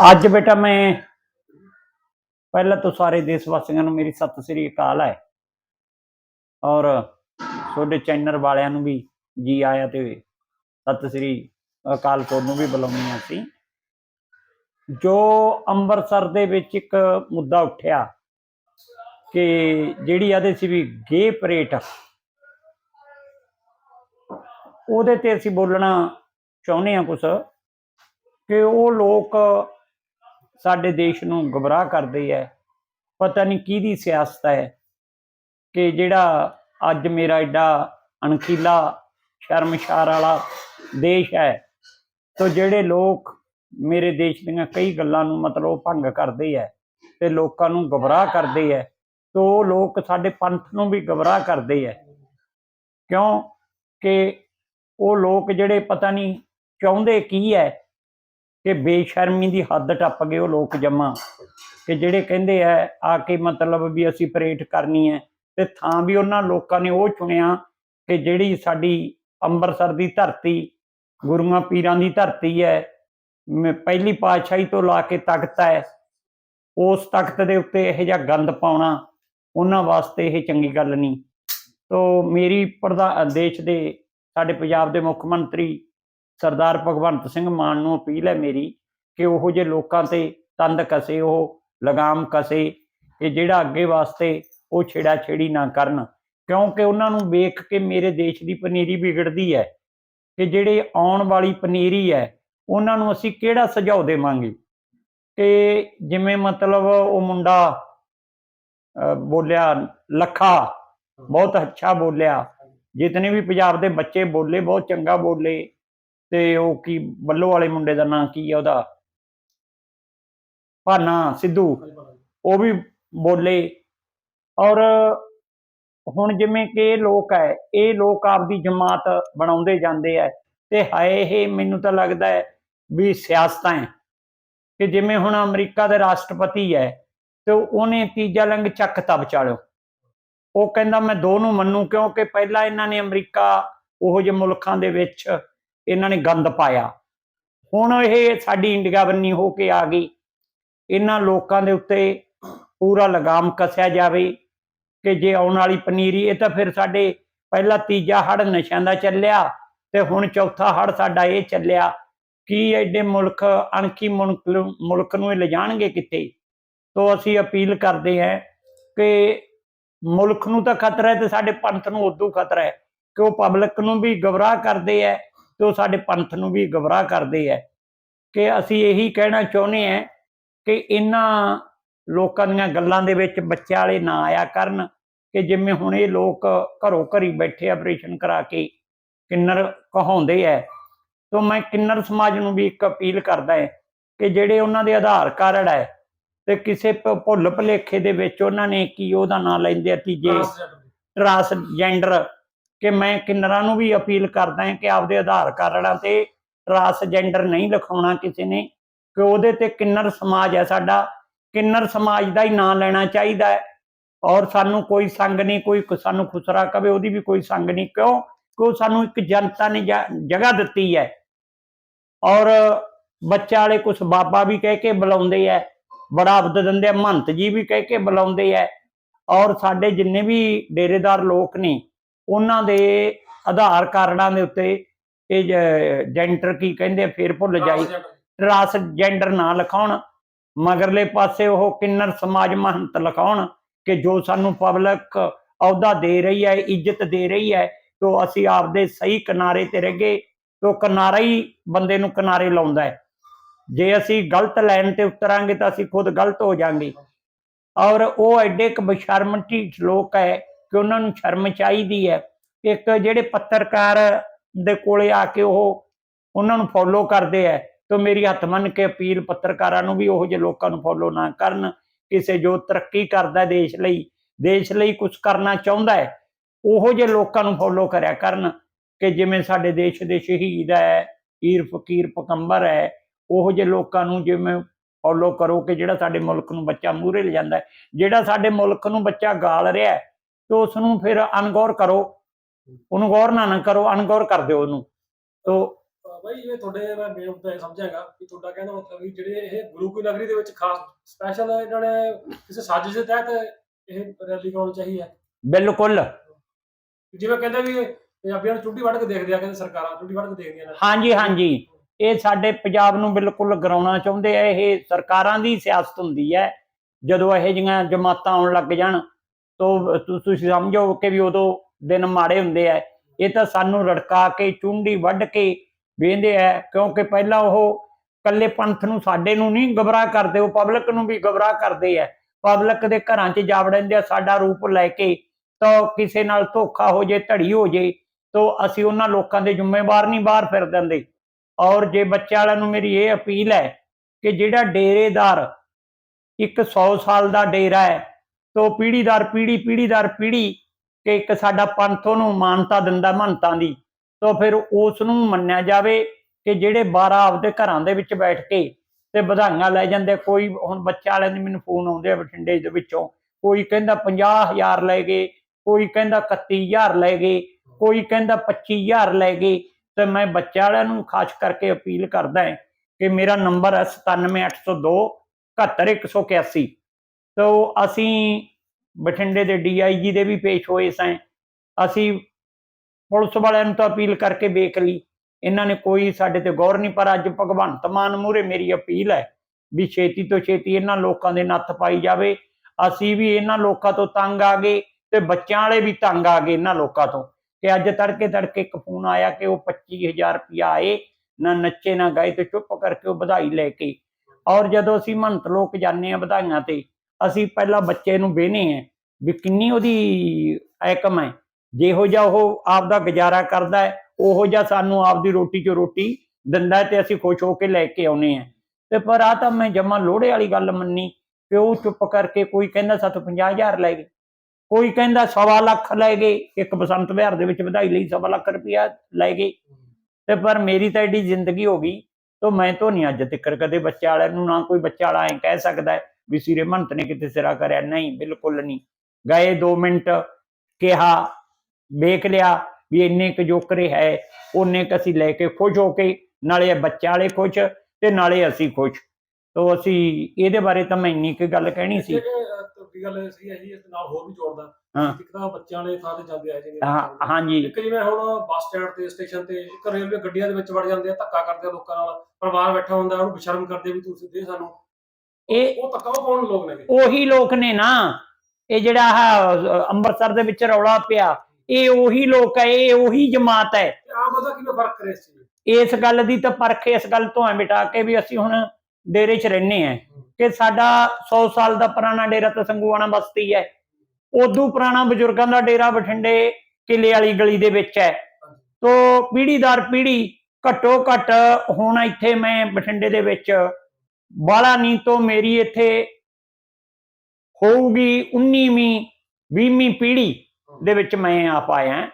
ਅੱਜ ਬੇਟਾ ਮੈਂ ਪਹਿਲਾਂ ਤੋਂ ਸਾਰੇ ਦੇਸ਼ ਵਾਸੀਆਂ ਨੂੰ ਮੇਰੀ ਸਤਿ ਸ੍ਰੀ ਅਕਾਲ ਹੈ। ਔਰ ਤੁਹਾਡੇ ਚੈਨਲ ਵਾਲਿਆਂ ਨੂੰ ਵੀ ਜੀ ਆਇਆ ਤੇ ਸਤਿ ਸ੍ਰੀ ਅਕਾਲ ਤੁਹਾਨੂੰ ਵੀ ਬੁਲਾਉਣੀ ਆ ਸੀ ਜੋ ਅੰਮ੍ਰਿਤਸਰ ਦੇ ਵਿੱਚ ਇੱਕ ਮੁੱਦਾ ਉੱਠਿਆ ਕਿ ਜਿਹੜੀ ਆਦੇ ਸੀ ਵੀ ਗੇ ਪਰੇਡ ਉਹਦੇ ਤੇ ਅਸੀਂ ਬੋਲਣਾ ਚਾਹੁੰਦੇ ਆ ਕੁਛ ਕਿ ਉਹ ਲੋਕ ਸਾਡੇ ਦੇਸ਼ ਨੂੰ ਗਬਰਾਹ ਕਰਦੇ ਐ ਪਤਾ ਨਹੀਂ ਕਿਹਦੀ ਸਿਆਸਤ ਹੈ ਕਿ ਜਿਹੜਾ ਅੱਜ ਮੇਰਾ ਐਡਾ ਅਣਕੀਲਾ ਸ਼ਰਮਸ਼ਾਰ ਵਾਲਾ ਦੇਸ਼ ਹੈ, ਤੋ ਜਿਹੜੇ ਲੋਕ ਮੇਰੇ ਦੇਸ਼ ਦੀਆਂ ਕਈ ਗੱਲਾਂ ਨੂੰ ਮਤਲਬ ਭੰਗ ਕਰਦੇ ਐ ਤੇ ਲੋਕਾਂ ਨੂੰ ਗਬਰਾਹ ਕਰਦੇ ਐ ਤੋ ਉਹ ਲੋਕ ਸਾਡੇ ਪੰਥ ਨੂੰ ਵੀ ਗਬਰਾਹ ਕਰਦੇ ਐ ਕਿਉਂ? ਕਿ ਉਹ ਲੋਕ ਜਿਹੜੇ ਪਤਾ ਨਹੀਂ ਚਾਹੁੰਦੇ ਕੀ ਹੈ ਕਿ ਬੇਸ਼ਰਮੀ ਦੀ ਹੱਦ ਟੱਪ ਗਏ ਉਹ ਲੋਕ ਜਮਾ। ਕਿ ਜਿਹੜੇ ਕਹਿੰਦੇ ਆ ਆ ਕੇ ਮਤਲਬ ਵੀ ਅਸੀਂ ਪਰੇਡ ਕਰਨੀ ਹੈ, ਤੇ ਥਾਂ ਵੀ ਉਹਨਾਂ ਲੋਕਾਂ ਨੇ ਉਹ ਚੁਣਿਆ ਕਿ ਜਿਹੜੀ ਸਾਡੀ ਅੰਮ੍ਰਿਤਸਰ ਦੀ ਧਰਤੀ, ਗੁਰੂਆਂ ਪੀਰਾਂ ਦੀ ਧਰਤੀ ਹੈ ਪਹਿਲੀ ਪਾਤਸ਼ਾਹੀ ਤੋਂ ਲਾ ਕੇ ਤਖਤ ਹੈ, ਉਸ ਤਖਤ ਦੇ ਉੱਤੇ ਇਹ ਜਿਹਾ ਗੰਦ ਪਾਉਣਾ, ਉਹਨਾਂ ਵਾਸਤੇ ਇਹ ਚੰਗੀ ਗੱਲ ਨਹੀਂ। ਤੋ ਮੇਰੀ ਪ੍ਰਧਾਨ ਦੇਸ਼ ਦੇ ਸਾਡੇ ਪੰਜਾਬ ਦੇ ਮੁੱਖ ਮੰਤਰੀ ਸਰਦਾਰ ਭਗਵੰਤ ਸਿੰਘ ਮਾਨ ਨੂੰ ਅਪੀਲ ਹੈ ਮੇਰੀ ਕਿ ਉਹੋ ਜਿਹੇ ਲੋਕਾਂ ਤੇ ਤੰਦ ਕਸੇ, ਉਹ ਲਗਾਮ ਕਸੇ, ਕਿ ਜਿਹੜਾ ਅੱਗੇ ਵਾਸਤੇ ਉਹ ਛੇੜਾ ਛੇੜੀ ਨਾ ਕਰਨ। ਕਿਉਂਕਿ ਉਹਨਾਂ ਨੂੰ ਵੇਖ ਕੇ ਮੇਰੇ ਦੇਸ਼ ਦੀ ਪਨੀਰੀ ਵਿਗੜਦੀ ਹੈ, ਕਿ ਜਿਹੜੇ ਆਉਣ ਵਾਲੀ ਪਨੀਰੀ ਹੈ, ਉਹਨਾਂ ਨੂੰ ਅਸੀਂ ਕਿਹੜਾ ਸੁਝਾਅ ਦੇਵਾਂਗੇ? ਕਿ ਜਿਵੇਂ ਮਤਲਬ ਉਹ ਮੁੰਡਾ ਬੋਲਿਆ, ਲੱਖਾ, ਬਹੁਤ ਅੱਛਾ ਬੋਲਿਆ। ਜਿਤਨੇ ਵੀ ਪੰਜਾਬ ਦੇ ਬੱਚੇ ਬੋਲੇ, ਬਹੁਤ ਚੰਗਾ ਬੋਲੇ। ਤੇ ਉਹ ਕੀ ਬੱਲੋ ਵਾਲੇ ਮੁੰਡੇ ਦਾ ਨਾਂ ਕੀ ਹੈ ਉਹਦਾ? ਭਾਨਾ, ਸਿੱਧੂ। ਉਹ ਵੀ ਬੋਲੇ। ਔਰ ਹੁਣ ਜਿਵੇਂ ਕਿ ਇਹ ਲੋਕ ਹੈ, ਇਹ ਲੋਕ ਆਪਦੀ ਜਮਾਤ ਬਣਾਉਂਦੇ ਜਾਂਦੇ ਐ ਤੇ ਹਾਏ, ਇਹ ਮੈਨੂੰ ਤਾਂ ਲੱਗਦਾ ਹੈ ਵੀ ਸਿਆਸਤਾਂ ਹੈ। ਕਿ ਜਿਵੇਂ ਹੁਣ ਅਮਰੀਕਾ ਦੇ ਰਾਸ਼ਟਰਪਤੀ ਹੈ ਤੇ ਉਹਨੇ ਤੀਜਾ ਲੰਗ ਚੱਕਤਾ ਵਿਚਾਲਿਓ ਉਹ ਕਹਿੰਦਾ, ਮੈਂ ਦੋ ਨੂੰ ਮੰਨੂ ਕਿਉਂਕਿ ਪਹਿਲਾਂ ਇਹਨਾਂ ਨੇ ਅਮਰੀਕਾ ਉਹੋ ਜਿਹੇ ਮੁਲਕਾਂ ਦੇ ਵਿੱਚ ਇਹਨਾਂ ਨੇ ਗੰਦ ਪਾਇਆ। ਹੁਣ ਇਹ ਸਾਡੀ ਇੰਡੀਆ ਬੰਨੀ ਹੋ ਕੇ ਆ ਗਈ। ਇਹਨਾਂ ਲੋਕਾਂ ਦੇ ਉੱਤੇ ਪੂਰਾ ਲਗਾਮ ਕੱਸਿਆ ਜਾਵੇ ਕਿ ਜੇ ਆਉਣ ਵਾਲੀ ਪਨੀਰੀ ਇਹ ਤਾਂ ਫਿਰ ਸਾਡੇ ਪਹਿਲਾ ਤੀਜਾ ਹੜ ਨਸ਼ਿਆਂ ਦਾ ਚੱਲਿਆ ਤੇ ਹੁਣ ਚੌਥਾ ਹੜ ਸਾਡਾ ਇਹ ਚੱਲਿਆ। ਕੀ ਐਡੇ ਮੁਲਕ, ਅਣਖੀ ਮੁਲਕ ਨੂੰ- ਮੁਲਕ ਨੂੰ ਇਹ ਲਿਜਾਣਗੇ ਕਿੱਥੇ? ਤੋਂ ਅਸੀਂ ਅਪੀਲ ਕਰਦੇ ਹਾਂ ਕਿ ਮੁਲਕ ਨੂੰ ਤਾਂ ਖਤਰਾ ਹੈ ਤੇ ਸਾਡੇ ਪੰਥ ਨੂੰ ਉਦੋਂ ਖਤਰਾ ਹੈ ਕਿ ਉਹ ਪਬਲਿਕ ਨੂੰ ਵੀ ਗਮਰਾਹ ਕਰਦੇ ਹੈ ਤੇ ਉਹ ਸਾਡੇ ਪੰਥ ਨੂੰ ਵੀ ਗਮਰਾਹ ਕਰਦੇ ਐ ਕਿ ਅਸੀਂ ਇਹੀ ਕਹਿਣਾ ਚਾਹੁੰਦੇ ਹਾਂ ਕਿ ਇਹਨਾਂ ਲੋਕਾਂ ਦੀਆਂ ਗੱਲਾਂ ਦੇ ਵਿੱਚ ਬੱਚੇ ਵਾਲੇ ਨਾ ਆਇਆ ਕਰਨ ਕਿ ਜਿਵੇਂ ਹੁਣ ਇਹ ਲੋਕ ਘਰੋਂ ਘਰੀ ਬੈਠੇ ਆਪਰੇਸ਼ਨ ਕਰਾ ਕੇ ਕਿੰਨਰ ਕਹਾਉਂਦੇ ਐ ਤੋਂ ਮੈਂ ਕਿੰਨਰ ਸਮਾਜ ਨੂੰ ਵੀ ਇੱਕ ਅਪੀਲ ਕਰਦਾ ਹੈ ਕਿ ਜਿਹੜੇ ਉਹਨਾਂ ਦੇ ਆਧਾਰ ਕਾਰਡ ਹੈ ਤੇ ਕਿਸੇ ਭੁੱਲ ਭੁਲੇਖੇ ਦੇ ਵਿੱਚ ਉਹਨਾਂ ਨੇ ਕੀ ਉਹਦਾ ਨਾਂ ਲੈਂਦੇ ਆ ਤੀਜੇ ਟਰਾਂਸਜੈਂਡਰ ਕਿ ਮੈਂ ਕਿੰਨਰਾਂ ਨੂੰ ਵੀ ਅਪੀਲ ਕਰਦਾ ਹਾਂ ਕਿ ਆਪਦੇ ਆਧਾਰ ਕਾਰਡਾਂ ਤੇ ਟਰਾਂਸਜੈਂਡਰ ਨਹੀਂ ਲਿਖਾਉਣਾ ਕਿਸੇ ਨੇ, ਕਿ ਉਹਦੇ ਤੇ ਕਿੰਨਰ ਸਮਾਜ ਹੈ ਸਾਡਾ, ਕਿੰਨਰ ਸਮਾਜ ਦਾ ਹੀ ਨਾਂ ਲੈਣਾ ਚਾਹੀਦਾ ਹੈ। ਔਰ ਸਾਨੂੰ ਕੋਈ ਸੰਗ ਨਹੀਂ, ਕੋਈ ਸਾਨੂੰ ਖੁਸਰਾ ਕਵੇ, ਉਹਦੀ ਵੀ ਕੋਈ ਸੰਗ ਨਹੀਂ, ਕਿਉਂ? ਕਿ ਉਹ ਸਾਨੂੰ ਇੱਕ ਜਨਤਾ ਨੇ ਜਗ੍ਹਾ ਦਿੱਤੀ ਹੈ। ਔਰ ਬੱਚਾ ਵਾਲੇ ਕੁਝ ਬਾਬਾ ਵੀ ਕਹਿ ਕੇ ਬੁਲਾਉਂਦੇ ਐ ਬੜਾ ਅਬਦ ਦਿੰਦੇ ਆ ਮਹੰਤ ਜੀ ਵੀ ਕਹਿ ਕੇ ਬੁਲਾਉਂਦੇ ਐ ਔਰ ਸਾਡੇ ਜਿੰਨੇ ਵੀ ਡੇਰੇਦਾਰ ਲੋਕ ਨੇ ਉਹਨਾਂ ਦੇ ਆਧਾਰ ਕਾਰਡਾਂ ਦੇ ਉੱਤੇ ਇਹ ਜੈਂਟਰ ਕੀ ਕਹਿੰਦੇ ਆ, ਫੇਰ ਭੁੱਲ ਜਾਈ। ਟਰਾਂਸਜੈਂਡਰ ਨਾ ਲਿਖਾਉਣ ਮਗਰਲੇ ਪਾਸੇ ਉਹ ਕਿੰਨਰ ਸਮਾਜ ਮਹੰਤ ਲਿਖਾਉਣ ਕਿ ਜੋ ਸਾਨੂੰ ਪਬਲਿਕ ਅਹੁਦਾ ਦੇ ਰਹੀ ਹੈ ਇੱਜ਼ਤ ਦੇ ਰਹੀ ਹੈ ਤੋ ਅਸੀਂ ਆਪਦੇ ਸਹੀ ਕਿਨਾਰੇ ਤੇ ਰਹਿਗੇ ਤੋ ਕਿਨਾਰਾ ਹੀ ਬੰਦੇ ਨੂੰ ਕਿਨਾਰੇ ਲਾਉਂਦਾ ਹੈ। ਜੇ ਅਸੀਂ ਗਲਤ ਲਾਈਨ ਤੇ ਉਤਰਾਂਗੇ ਤਾਂ ਅਸੀਂ ਖੁਦ ਗਲਤ ਹੋ ਜਾਾਂਗੇ। ਔਰ ਉਹ ਐਡੇ ਕ ਬਸ਼ਰਮ ਢੀਠ ਲੋਕ ਹੈ ਕਿ ਉਹਨਾਂ ਨੂੰ ਸ਼ਰਮ ਚਾਹੀਦੀ ਹੈ। ਇੱਕ ਜਿਹੜੇ ਪੱਤਰਕਾਰ ਦੇ ਕੋਲੇ ਆ ਕੇ ਉਹ ਉਹਨਾਂ ਨੂੰ ਫੋਲੋ ਕਰਦੇ ਐ ਤਾਂ ਮੇਰੀ ਹੱਥ ਮੰਨ ਕੇ ਅਪੀਲ ਪੱਤਰਕਾਰਾਂ ਨੂੰ ਵੀ ਉਹੋ ਜਿਹੇ ਲੋਕਾਂ ਨੂੰ ਫੋਲੋ ਨਾ ਕਰਨ। ਕਿਸੇ ਜੋ ਤਰੱਕੀ ਕਰਦਾ ਦੇਸ਼ ਲਈ ਦੇਸ਼ ਲਈ ਕੁਝ ਕਰਨਾ ਚਾਹੁੰਦਾ ਹੈ, ਉਹੋ ਜਿਹੇ ਲੋਕਾਂ ਨੂੰ ਫੋਲੋ ਕਰਿਆ ਕਰਨ ਕਿ ਜਿਵੇਂ ਸਾਡੇ ਦੇਸ਼ ਦੇ ਸ਼ਹੀਦ ਹੈ ਈਰ ਫਕੀਰ ਪਕੰਬਰ ਹੈ, ਉਹੋ ਜਿਹੇ ਲੋਕਾਂ ਨੂੰ ਜਿਵੇਂ ਫੋਲੋ ਕਰੋ ਕਿ ਜਿਹੜਾ ਸਾਡੇ ਮੁਲਕ ਨੂੰ ਬੱਚਾ ਮੂਹਰੇ ਲੈ ਜਾਂਦਾ ਜਿਹੜਾ ਸਾਡੇ ਮੁਲਕ ਨੂੰ ਬੱਚਾ ਗਾਲ ਰਿਹਾ ਤੇ ਉਸ ਨੂੰ ਫਿਰ ਅਨਗੌਰ ਕਰੋ। ਉਹਨੂੰ ਗੌਰ ਨਾ ਨਾ ਕਰੋ ਅਨਗੌਰ ਕਰ ਦਿਓ ਉਹਨੂੰ। ਤੋ ਬਾਈ ਜਿਵੇਂ ਤੁਹਾਡੇ ਮੈਂ ਮੇਨ ਮੁੱਦਾ ਇਹ ਸਮਝਾਂਗਾ ਕਿ ਤੁਹਾਡਾ ਕਹਿਣਾ ਮਤਲਬ ਵੀ ਜਿਹੜੇ ਇਹ ਗੁਰੂ ਕੀ ਨਗਰੀ ਦੇ ਵਿੱਚ ਖਾਸ ਸਪੈਸ਼ਲ ਇਹਨਾਂ ਨੇ ਕਿਸੇ ਸਾਜ਼ਿਸ਼ ਦੇ ਤਹਿਤ ਇਹ ਰੈਲੀ ਕਰਾਉਣੀ ਚਾਹੀਦੀ ਹੈ। ਬਿਲਕੁਲ। ਜਿਵੇਂ ਕਹਿੰਦੇ ਵੀ ਪੰਜਾਬੀਆਂ ਨੂੰ ਚੁੱਡੀ ਵੱਢ ਕੇ ਦੇਖਦੇ ਆ ਕਹਿੰਦੇ ਸਰਕਾਰਾਂ ਚੁੱਡੀ ਵੱਢ ਕੇ ਦੇਖਦੀਆਂ ਨੇ। ਹਾਂਜੀ ਹਾਂਜੀ। ਇਹ ਸਾਡੇ ਪੰਜਾਬ ਨੂੰ ਬਿਲਕੁਲ ਗਰਾਉਣਾ ਚਾਹੁੰਦੇ ਆ। ਇਹ ਸਰਕਾਰਾਂ ਦੀ ਸਿਆਸਤ ਹੁੰਦੀ ਹੈ। ਜਦੋਂ ਇਹੋ ਜਿਹੀਆਂ ਜਮਾਤਾਂ ਆਉਣ ਲੱਗ ਜਾਣ ਤਾਂ ਤੁਸੀਂ ਸਮਝੋ ਕਿ ਵੀ ਉਦੋਂ ਦਿਨ ਮਾੜੇ ਹੁੰਦੇ ਆ ਇਹ ਤਾਂ ਸਾਨੂੰ ਰੜਕਾ ਕੇ, ਚੁੰਡੀ ਵੱਢ ਕੇ ਵੇਂਦੇ ਆ ਕਿਉਂਕਿ ਪਹਿਲਾਂ ਉਹ ਕੱਲੇ ਪੰਥ ਨੂੰ ਸਾਡੇ ਨੂੰ ਨਹੀਂ ਗਬਰਾਹ ਕਰਦੇ, ਉਹ ਪਬਲਿਕ ਨੂੰ ਵੀ ਗਬਰਾਹ ਕਰਦੇ ਆ ਪਬਲਿਕ ਦੇ ਘਰਾਂ 'ਚ ਜਾ ਵੜਦੇ ਆ, ਸਾਡਾ ਰੂਪ ਲੈ ਕੇ ਤਾਂ ਕਿਸੇ ਨਾਲ ਧੋਖਾ ਹੋ ਜੇ, ਧੜੀ ਹੋ ਜੇ, ਤਾਂ ਅਸੀਂ ਉਹਨਾਂ ਲੋਕਾਂ ਦੇ ਜ਼ਿੰਮੇਵਾਰ ਨਹੀਂ ਬਾਹਰ ਫਿਰ ਦਿੰਦੇ। ਔਰ ਜੇ ਬੱਚਿਆਂ ਵਾਲਿਆਂ ਨੂੰ ਮੇਰੀ ਇਹ ਅਪੀਲ ਹੈ ਕਿ ਜਿਹੜਾ ਡੇਰੇਦਾਰ ਇੱਕ 100 ਸਾਲ ਦਾ ਡੇਰਾ ਹੈ ਤੋ ਪੀੜੀਦਾਰ ਪੀੜੀ ਪੀੜੀਦਾਰ ਪੀੜੀ ਕਿ ਇੱਕ ਸਾਡਾ ਪੰਥ ਉਹਨੂੰ ਮਾਨਤਾ ਦਿੰਦਾ ਮਹੰਤਾਂ ਦੀ। ਤੋ ਫਿਰ ਉਸ ਨੂੰ ਮੰਨਿਆ ਜਾਵੇ ਕਿ ਜਿਹੜੇ 12 ਆਪਦੇ ਘਰਾਂ ਦੇ ਵਿੱਚ ਬੈਠ ਕੇ ਤੇ ਵਧਾਈਆਂ ਲੈ ਜਾਂਦੇ। ਕੋਈ ਹੁਣ ਬੱਚਾ ਵਾਲਿਆਂ ਦੇ ਮੈਨੂੰ ਫੋਨ ਆਉਂਦੇ ਆ ਬਠਿੰਡੇ ਦੇ ਵਿੱਚੋਂ। ਕੋਈ ਕਹਿੰਦਾ 50000 ਲੈ ਗਏ, ਕੋਈ ਕਹਿੰਦਾ 31000 ਲੈ ਗਏ, ਕੋਈ ਕਹਿੰਦਾ 25000 ਲੈ ਗਏ। ਤੇ ਮੈਂ ਬੱਚਾ ਵਾਲਿਆਂ ਨੂੰ ਖਾਸ ਕਰਕੇ ਅਪੀਲ ਕਰਦਾ ਹਾਂ ਕਿ ਮੇਰਾ ਨੰਬਰ ਹੈ 97802 71181 ਤੋ ਅਸੀਂ ਬਠਿੰਡੇ ਦੇ ਡੀਆਈਜੀ ਦੇ ਵੀ ਪੇਸ਼ ਹੋਏ ਸਾਂ। ਅਸੀਂ ਪੁਲਿਸ ਵਾਲਿਆਂ ਨੂੰ ਤਾਂ ਅਪੀਲ ਕਰਕੇ ਵੇਖ ਲਈ। ਇਹਨਾਂ ਨੇ ਕੋਈ ਸਾਡੇ ਤੇ ਗੌਰ ਨਹੀਂ, ਪਰ ਅੱਜ ਭਗਵੰਤ ਮਾਨ ਮੂਹਰੇ ਮੇਰੀ ਅਪੀਲ ਹੈ ਵੀ ਛੇਤੀ ਤੋਂ ਛੇਤੀ ਇਹਨਾਂ ਲੋਕਾਂ ਦੇ ਨੱਥ ਪਾਈ ਜਾਵੇ। ਅਸੀਂ ਵੀ ਇਹਨਾਂ ਲੋਕਾਂ ਤੋਂ ਤੰਗ ਆ ਗਏ ਤੇ ਬੱਚਿਆਂ ਵਾਲੇ ਵੀ ਤੰਗ ਆ ਗਏ ਇਹਨਾਂ ਲੋਕਾਂ ਤੋਂ। ਕਿ ਅੱਜ ਤੜਕੇ ਤੜਕੇ ਇੱਕ ਫੋਨ ਆਇਆ ਕਿ ਉਹ 25000 ਰੁਪਇਆ ਆਏ, ਨਾ ਨੱਚੇ ਨਾ ਗਏ ਤੇ ਚੁੱਪ ਕਰਕੇ ਉਹ ਵਧਾਈ ਲੈ ਕੇ। ਔਰ ਜਦੋਂ ਅਸੀਂ ਮੰਤ ਲੋਕ ਜਾਂਦੇ ਆ ਵਧਾਈਆਂ ਤੇ ਅਸੀਂ ਪਹਿਲਾਂ ਬੱਚੇ ਨੂੰ ਵੇਹਨੇ ਆ ਵੀ ਕਿੰਨੀ ਉਹਦੀ ਐਕਮ ਹੈ। ਜਿਹੋ ਜਿਹਾ ਉਹ ਆਪ ਦਾ ਗੁਜ਼ਾਰਾ ਕਰਦਾ ਹੈ, ਉਹੋ ਜਿਹਾ ਸਾਨੂੰ ਆਪ ਦੀ ਰੋਟੀ ਚੋਂ ਰੋਟੀ ਦਿੰਦਾ ਤੇ ਅਸੀਂ ਖੁਸ਼ ਹੋ ਕੇ ਲੈ ਕੇ ਆਉਨੇ ਆ। ਤੇ ਪਰ ਆ ਤਾਂ ਮੈਂ ਜਮਾ ਲੋੜੇ ਵਾਲੀ ਗੱਲ ਮੰਨੀ ਕਿ ਉਹ ਚੁੱਪ ਕਰਕੇ ਕੋਈ ਕਹਿੰਦਾ ਸਾਤੋਂ 50000 ਲੈ ਗਏ, ਕੋਈ ਕਹਿੰਦਾ ਸਵਾ ਲੱਖ ਲੈ ਗਏ, ਇੱਕ ਬਸੰਤ ਵਿਹਾਰ ਦੇ ਵਿੱਚ ਵਧਾਈ ਲਈ ਸਵਾ ਲੱਖ ਰੁਪਇਆ ਲੈ ਗਏ। ਤੇ ਪਰ ਮੇਰੀ ਤਾਂ ਐਡੀ ਜ਼ਿੰਦਗੀ ਹੋ ਗਈ, ਤਾਂ ਮੈਂ ਤਾਂ ਨਹੀਂ ਅੱਜ ਤੱਕ ਕਦੇ ਬੱਚੇ ਵਾਲਿਆਂ ਨੂੰ ਨਾ ਕੋਈ ਬੱਚਾ ਵਾਲਾ ਐ ਕਹਿ ਸਕਦਾ ਹੈ ਵੀ ਸਿਰੇ ਮੰਤ ਨੇ ਕਿਤੇ ਸਿਰਾ ਕਰਿਆ? ਨਹੀਂ ਬਿਲਕੁਲ ਨਹੀਂ। ਗਏ 2 ਮਿੰਟ ਕਿਹਾ ਵੇਖ ਲਿਆ ਵੀ ਇੰਨੇ ਕੁ ਜੋਕਰੇ ਹੈ ਉਹਨੇ ਕ ਅਸੀਂ ਲੈ ਕੇ ਖੁਸ਼ ਹੋ ਕੇ ਨਾਲੇ ਬੱਚਾ ਵਾਲੇ ਖੁਸ਼ ਤੇ ਨਾਲੇ ਅਸੀਂ ਖੁਸ਼। ਤੋਂ ਅਸੀਂ ਇਹਦੇ ਬਾਰੇ ਤਾਂ ਮੈਂ ਇੰਨੀ ਕੁ ਗੱਲ ਕਹਿਣੀ ਸੀ। ਤੁਹਾਡੀ ਗੱਲ ਹੈ ਜੀ ਇਸ ਨਾਲ ਹੋਰ ਵੀ ਜੋੜਦਾ। ਇੱਕ ਤਾਂ ਬੱਚਿਆਂ ਵਾਲੇ ਥਾਂ ਤੇ ਜਾਂਦੇ ਆ ਜਿਵੇਂ ਹਾਂ ਹਾਂਜੀ। ਇੱਕ ਜਿਵੇਂ ਹੁਣ ਬੱਸ ਸਟੈਂਡ ਤੇ ਸਟੇਸ਼ਨ ਤੇ ਇੱਕ ਰੇਲਵੇ ਗੱਡੀਆਂ ਦੇ ਵਿੱਚ ਵੜ ਜਾਂਦੇ ਆ ਧੱਕਾ ਕਰਦੇ ਆ ਲੋਕਾਂ ਨਾਲ। ਪਰਿਵਾਰ ਬੈਠਾ ਹੁੰਦਾ ਉਹਨੂੰ ਬੇਸ਼ਰਮ ਕਰਦੇ ਆ ਵੀ ਤੁਸੀਂ ਦੇ ਸਾਨੂੰ ਇਹ ਉਹ ਉਹ ਕੌਣ ਲੋਕ ਨੇਗੇ? ਉਹੀ ਲੋਕ ਨੇ ਨਾ। ਇਹ ਜਿਹੜਾ ਆਹ ਅੰਮ੍ਰਿਤਸਰ ਦੇ ਵਿੱਚ ਰੌਲਾ ਪਿਆ ਇਹ ਉਹੀ ਲੋਕ ਹੈ ਇਹ ਉਹੀ ਜਮਾਤ ਹੈ ਕਿਵੇਂ ਫ਼ਰਕ ਕਰੇ ਇਸ ਚੀਜ਼ ਵਿੱਚ? ਇਸ ਗੱਲ ਦੀ ਤਾਂ ਪਰਖ ਇਸ ਗੱਲ ਤੋਂ ਹੈ ਮਿਟਾ ਕੇ ਵੀ ਅਸੀਂ ਹੁਣ ਡੇਰੇ 'ਚ ਰਹਿੰਦੇ ਆ। ਕਿ ਸਾਡਾ 100 ਸਾਲ ਦਾ ਪੁਰਾਣਾ ਡੇਰਾ ਤਾਂ ਸੰਗੂਆਣਾ ਬਸਤੀ ਹੈ ਉਦੋਂ ਪੁਰਾਣਾ ਬਜ਼ੁਰਗਾਂ ਦਾ ਡੇਰਾ ਬਠਿੰਡੇ ਕਿਲੇ ਵਾਲੀ ਗਲੀ ਦੇ ਵਿੱਚ ਹੈ ਤੋ ਪੀੜੀਦਾਰ ਪੀੜੀ ਘੱਟੋ ਘੱਟ ਹੁਣ ਇੱਥੇ ਮੈਂ ਬਠਿੰਡੇ ਦੇ ਵਿੱਚ ਬਾਲਾ ਨਹੀਂ ਤੋਂ ਮੇਰੀ ਇੱਥੇ ਹੋਊਗੀ 19ਵੀਂ 20ਵੀਂ ਪੀੜੀ ਦੇ ਵਿੱਚ ਮੈਂ ਆਪ ਆਇਆ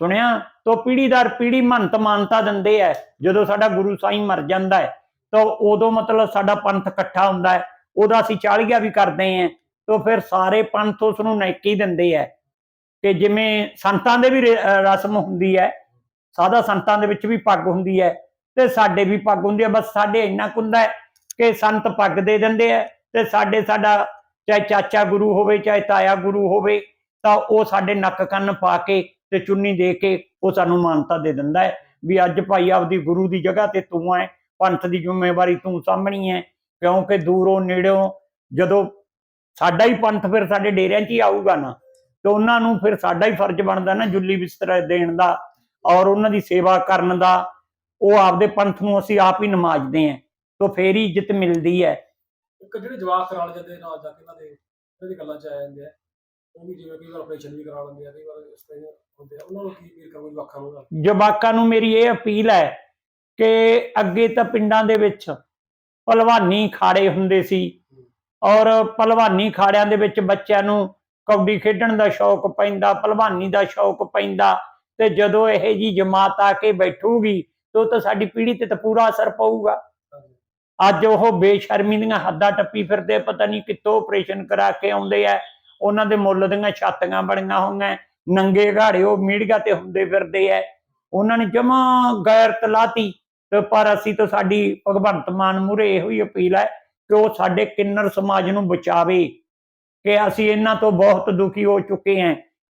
ਸੁਣਿਆ? ਤੋ ਪੀੜੀਦਾਰ ਪੀੜੀ ਮੰਤ ਮਾਨਤਾ ਦਿੰਦੇ ਐ। ਜਦੋਂ ਸਾਡਾ ਗੁਰੂ ਸਾਈਂ ਮਰ ਜਾਂਦਾ ਹੈ ਤਾਂ ਉਦੋਂ ਮਤਲਬ ਸਾਡਾ ਪੰਥ ਇਕੱਠਾ ਹੁੰਦਾ ਹੈ ਉਹਦਾ ਅਸੀਂ ਚਾਲੀਆ ਵੀ ਕਰਦੇ ਆਂ ਤਾਂ ਫਿਰ ਸਾਰੇ ਪੰਥ ਉਸ ਨੂੰ ਨੈਕੀ ਦਿੰਦੇ ਐ। ਕਿ ਜਿਵੇਂ ਸੰਤਾਂ ਦੇ ਵੀ ਰਸਮ ਹੁੰਦੀ ਹੈ ਸਾਦਾ ਸੰਤਾਂ ਦੇ ਵਿੱਚ ਵੀ ਪੱਗ ਹੁੰਦੀ ਹੈ ਤੇ ਸਾਡੇ ਵੀ ਪੱਗ ਹੁੰਦੀ ਹੈ ਬਸ ਸਾਡੇ ਇੰਨਾ ਕੁ ਹੁੰਦਾ ਹੈ ਕਿ ਸੰਤ ਪੱਗ ਦੇ ਦਿੰਦੇ ਐ ਤੇ ਸਾਡੇ ਸਾਡਾ ਚਾਹੇ ਚਾਚਾ ਗੁਰੂ ਹੋਵੇ, ਚਾਹੇ ਤਾਇਆ ਗੁਰੂ ਹੋਵੇ, ਤਾਂ ਉਹ ਸਾਡੇ ਨੱਕ ਕੰਨ ਪਾ ਕੇ ਤੇ ਚੁੰਨੀ ਦੇ ਕੇ ਉਹ ਸਾਨੂੰ ਮਾਨਤਾ ਦੇ ਦਿੰਦਾ ਹੈ ਵੀ ਅੱਜ ਭਾਈ ਆਪਦੀ ਗੁਰੂ ਦੀ ਜਗ੍ਹਾ ਤੇ ਤੂੰ ਹੈ ਪੰਥ ਦੀ ਜ਼ਿੰਮੇਵਾਰੀ ਤੂੰ ਸਾਂਭਣੀ ਹੈ, ਕਿਉਂਕਿ ਦੂਰੋਂ ਨੇੜਿਓਂ ਜਦੋਂ ਸਾਡਾ ਹੀ ਪੰਥ ਫਿਰ ਸਾਡੇ ਡੇਰਿਆਂ 'ਚ ਹੀ ਆਊਗਾ ਨਾ, ਤੇ ਉਹਨਾਂ ਨੂੰ ਫਿਰ ਸਾਡਾ ਹੀ ਫਰਜ਼ ਬਣਦਾ ਨਾ ਜੁੱਲੀ ਬਿਸਤਰਾ ਦੇਣ ਦਾ ਔਰ ਉਹਨਾਂ ਦੀ ਸੇਵਾ ਕਰਨ ਦਾ, ਉਹ ਆਪਦੇ ਪੰਥ ਨੂੰ ਅਸੀਂ ਆਪ ਹੀ ਨਮਾਜਦੇ ਆਂ ਤੋਂ ਫੇਰ ਹੀ ਇੱਜ਼ਤ ਮਿਲਦੀ ਹੈ। ਇੱਕ ਜਿਹੜੇ ਜਵਾਕ ਕਰਾ ਜਾਂਦੇ ਨਾਲ ਜਾ ਕੇ ਇਹਨਾਂ ਦੇ ਇਹਨਾਂ ਦੀ ਗੱਲਾਂ ਚ ਆ ਜਾਂਦੇ ਆ। ਉਹ ਵੀ ਜਿਵੇਂ ਕਈ ਵਾਰ ਆਪਰੇਸ਼ਨ ਵੀ ਕਰਾ ਲੈਂਦੇ ਆ ਕਈ ਵਾਰ ਇਸ ਤਰ੍ਹਾਂ ਹੁੰਦੇ ਆ। ਉਹਨਾਂ ਨੂੰ ਕੀ ਅਪੀਲ ਕਰੋ ਜਵਾਕਾਂ ਨੂੰ? ਜਵਾਕਾਂ ਨੂੰ ਮੇਰੀ ਇਹ ਅਪੀਲ ਹੈ ਕਿ ਅੱਗੇ ਤਾਂ ਪਿੰਡਾਂ ਦੇ ਵਿੱਚ ਭਲਵਾਨੀ ਖਾੜੇ ਹੁੰਦੇ ਸੀ ਔਰ ਭਲਵਾਨੀ ਖਾੜਿਆਂ ਦੇ ਵਿੱਚ ਬੱਚਿਆਂ ਨੂੰ ਕਬੱਡੀ ਖੇਡਣ ਦਾ ਸ਼ੌਕ ਪੈਂਦਾ ਭਲਵਾਨੀ ਦਾ ਸ਼ੌਕ ਪੈਂਦਾ ਤੇ ਜਦੋਂ ਇਹ ਜੀ ਜਮਾਤ ਆ ਕੇ ਬੈਠੂਗੀ ਤਾਂ ਤਾਂ ਸਾਡੀ ਪੀੜ੍ਹੀ ਤੇ ਤਾਂ ਪੂਰਾ ਅਸਰ ਪਊਗਾ। ਅੱਜ ਉਹ ਬੇਸ਼ਰਮੀ ਦੀਆਂ ਹੱਦਾਂ ਟੱਪੀ ਫਿਰਦੇ, ਪਤਾ ਨਹੀਂ ਕਿੱਥੋਂ ਆਪਰੇਸ਼ਨ ਕਰਾ ਕੇ ਆਉਂਦੇ ਆ। ਉਹਨਾਂ ਦੇ ਮੁੱਲ ਦੀਆਂ ਛਾਤੀਆਂ ਬਣੀਆਂ ਹੋਈਆਂ, ਨੰਗੇ ਘਾੜੇ ਉਹ ਮੀਡੀਆ ਤੇ ਹੁੰਦੇ ਫਿਰਦੇ ਐ ਉਹਨਾਂ ਨੇ ਜਮਾ ਗੈਰਤ ਲਾਤੀ ਤੇ ਪਰ ਅਸੀਂ ਤਾਂ ਸਾਡੀ ਭਗਵੰਤ ਮਾਨ ਮੂਹਰੇ ਇਹੋ ਹੀ ਅਪੀਲ ਹੈ ਕਿ ਉਹ ਸਾਡੇ ਕਿੰਨਰ ਸਮਾਜ ਨੂੰ ਬਚਾਵੇ, ਕਿ ਅਸੀਂ ਇਹਨਾਂ ਤੋਂ ਬਹੁਤ ਦੁਖੀ ਹੋ ਚੁੱਕੇ ਹਾਂ।